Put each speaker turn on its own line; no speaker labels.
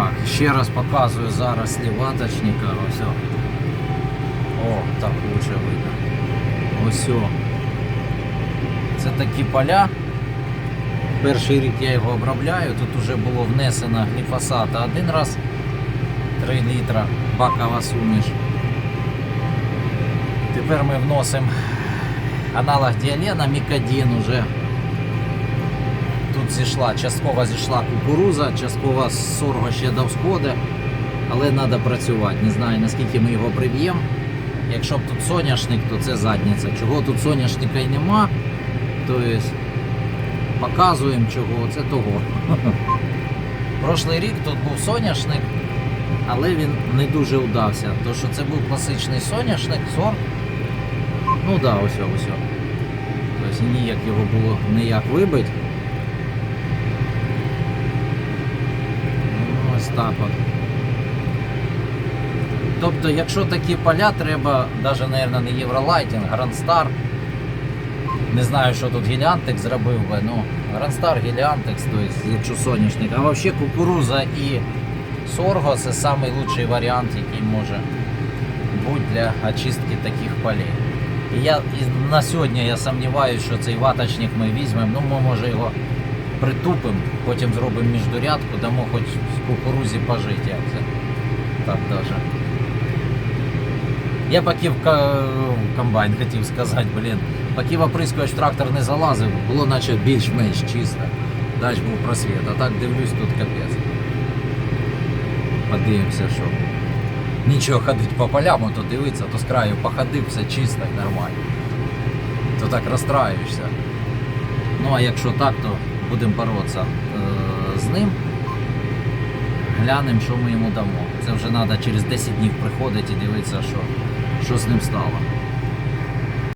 Так, ще раз показую зараз ваточника. Ось. о. Так лучше видно. Ось. Це такі поля. Перший рік я його обробляю. Тут вже було внесено гліфосата один раз 3 літра бакова суміш. Тепер ми вносимо аналог діалена Мікадін уже. Зійшла, частково зійшла кукуруза, частково сорго ще до всходу, але треба працювати. Не знаю наскільки ми його приб'ємо. Якщо б тут соняшник, то це задниця. Чого тут соняшника й нема, то показуємо чого, це того. Прошлий рік тут був соняшник, але він не дуже вдався. То що це був класичний соняшник, сорт. Ну так, да, ось ось. Тобто ніяк його було ніяк вибити. От. Тобто, якщо такі поля треба, навіть, мабуть, не Євролайтінг, Грандстар. Не знаю, що тут Гіліантек зробив би, ну, Грандстар, Гіліантекс, тобто, якщо соняшник. А взагалі кукуруза і сорго це найкращий варіант, який може бути для очистки таких полей. І я і на сьогодні я сумніваюся, що цей ваточник ми візьмемо, ну ми може його притупимо, потім зробимо міждурядку, дамо хоч з кукурузі пожити. Як це. Так даже. Я поки в комбайн хотів сказати, блін, поки в оприскувач в трактор не залазив, було наче більш-менш чисто. Дач був просвіт, а так дивлюсь, тут капець. Подивимося, що. Нічого ходить по полям, то дивиться, то з краю походив, все чисто і нормально. То так розстраюєшся. Ну а якщо так, то будемо боротися е, з ним. Глянемо, що ми йому дамо. Це вже треба через 10 днів приходити і дивитися, що, що з ним стало.